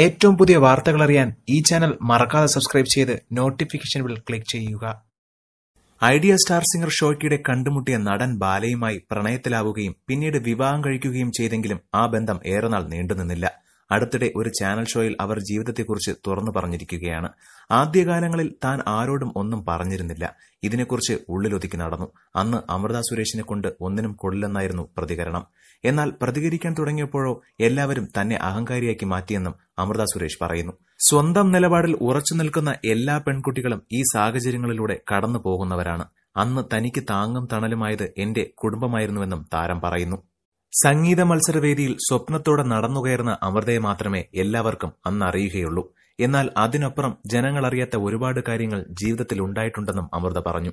ഏറ്റവും പുതിയ വാർത്തകൾ അറിയാൻ ഈ ചാനൽ മറക്കാതെ സബ്സ്ക്രൈബ് ചെയ്ത് നോട്ടിഫിക്കേഷൻ ബിൽ ക്ലിക്ക് ചെയ്യുക. ഐഡിയ സ്റ്റാർ സിംഗർ ഷോയ്ക്കിടെ കണ്ടുമുട്ടിയ നടൻ ബാലയുമായി പ്രണയത്തിലാവുകയും പിന്നീട് വിവാഹം കഴിക്കുകയും ചെയ്തെങ്കിലും ആ ബന്ധം ഏറെനാൾ നീണ്ടുനിന്നില്ല. അടുത്തിടെ ഒരു ചാനൽ ഷോയിൽ അവർ ജീവിതത്തെക്കുറിച്ച് തുറന്നു പറഞ്ഞിരിക്കുകയാണ്. ആദ്യകാലങ്ങളിൽ താൻ ആരോടും ഒന്നും പറഞ്ഞിരുന്നില്ല. ഇതിനെക്കുറിച്ച് ഉള്ളിലൊതുക്കി നടന്നു. അന്ന് അമൃത സുരേഷിനെ കൊണ്ട് ഒന്നിനും കൊള്ളില്ലെന്നായിരുന്നു പ്രതികരണം. എന്നാൽ പ്രതികരിക്കാൻ തുടങ്ങിയപ്പോഴോ എല്ലാവരും തന്നെ അഹങ്കാരിയാക്കി മാറ്റിയെന്നും അമൃത സുരേഷ് പറയുന്നു. സ്വന്തം നിലപാടിൽ ഉറച്ചു നിൽക്കുന്ന എല്ലാ പെൺകുട്ടികളും ഈ സാഹചര്യങ്ങളിലൂടെ കടന്നു പോകുന്നവരാണ് അന്ന് തനിക്ക് താങ്ങും തണലുമായത് എന്റെ കുടുംബമായിരുന്നുവെന്നും താരം പറയുന്നു. സംഗീത മത്സരവേദിയിൽ സ്വപ്നത്തോടെ നടന്നുകയറുന്ന അമൃതയെ മാത്രമേ എല്ലാവർക്കും അന്ന് അറിയുകയുള്ളൂ. എന്നാൽ അതിനപ്പുറം ജനങ്ങൾ അറിയാത്ത ഒരുപാട് കാര്യങ്ങൾ ജീവിതത്തിൽ ഉണ്ടായിട്ടുണ്ടെന്നും അമൃത പറഞ്ഞു.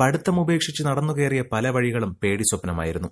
പഠിത്തം ഉപേക്ഷിച്ച് നടന്നുകയറിയ പല വഴികളും പേടി സ്വപ്നമായിരുന്നു.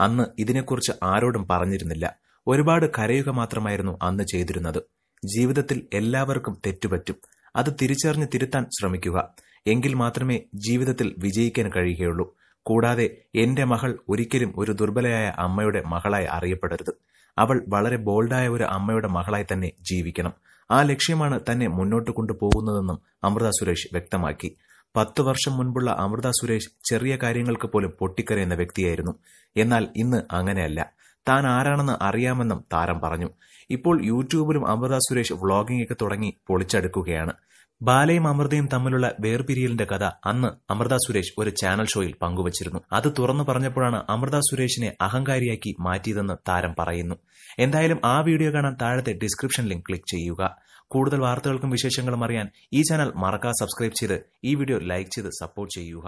അന്ന് ഇതിനെക്കുറിച്ച് ആരോടും പറഞ്ഞിരുന്നില്ല. ഒരുപാട് കരയുക മാത്രമായിരുന്നു അന്ന് ചെയ്തിരുന്നത്. ജീവിതത്തിൽ എല്ലാവർക്കും തെറ്റുപറ്റും. അത് തിരിച്ചറിഞ്ഞ് തിരുത്താൻ ശ്രമിക്കുക. എങ്കിൽ മാത്രമേ ജീവിതത്തിൽ വിജയിക്കാൻ കഴിയുകയുള്ളൂ. കൂടാതെ എന്റെ മകൾ ഒരിക്കലും ഒരു ദുർബലയായ അമ്മയുടെ മകളായി അറിയപ്പെടരുത്. അവൾ വളരെ ബോൾഡായ ഒരു അമ്മയുടെ മകളായി തന്നെ ജീവിക്കണം. ആ ലക്ഷ്യമാണ് തന്നെ മുന്നോട്ട് കൊണ്ടുപോകുന്നതെന്നും അമൃത സുരേഷ് വ്യക്തമാക്കി. പത്തു വർഷം മുൻപുള്ള അമൃത സുരേഷ് ചെറിയ കാര്യങ്ങൾക്ക് പോലും പൊട്ടിക്കരയുന്ന വ്യക്തിയായിരുന്നു. എന്നാൽ ഇന്ന് അങ്ങനെയല്ല. താൻ ആരാണെന്ന് അറിയാമെന്നും താരം പറഞ്ഞു. ഇപ്പോൾ യൂട്യൂബിലും അമൃത സുരേഷ് വ്ളോഗിംഗ് ഒക്കെ തുടങ്ങി പൊളിച്ചടുക്കുകയാണ്. ബാലയും അമൃതയും തമ്മിലുള്ള വേർപിരിയലിന്റെ കഥ അന്ന് അമൃത സുരേഷ് ഒരു ചാനൽ ഷോയിൽ പങ്കുവച്ചിരുന്നു. അത് തുറന്നു പറഞ്ഞപ്പോഴാണ് അമൃത സുരേഷിനെ അഹങ്കാരിയാക്കി മാറ്റിയതെന്ന് താരം പറയുന്നു. എന്തായാലും ആ വീഡിയോ കാണാൻ താഴത്തെ ഡിസ്ക്രിപ്ഷൻ ലിങ്ക് ക്ലിക്ക് ചെയ്യുക. കൂടുതൽ വാർത്തകൾക്കും വിശേഷങ്ങളും അറിയാൻ ഈ ചാനൽ മറക്കാതെ സബ്സ്ക്രൈബ് ചെയ്ത് ഈ വീഡിയോ ലൈക്ക് ചെയ്ത് സപ്പോർട്ട് ചെയ്യുക.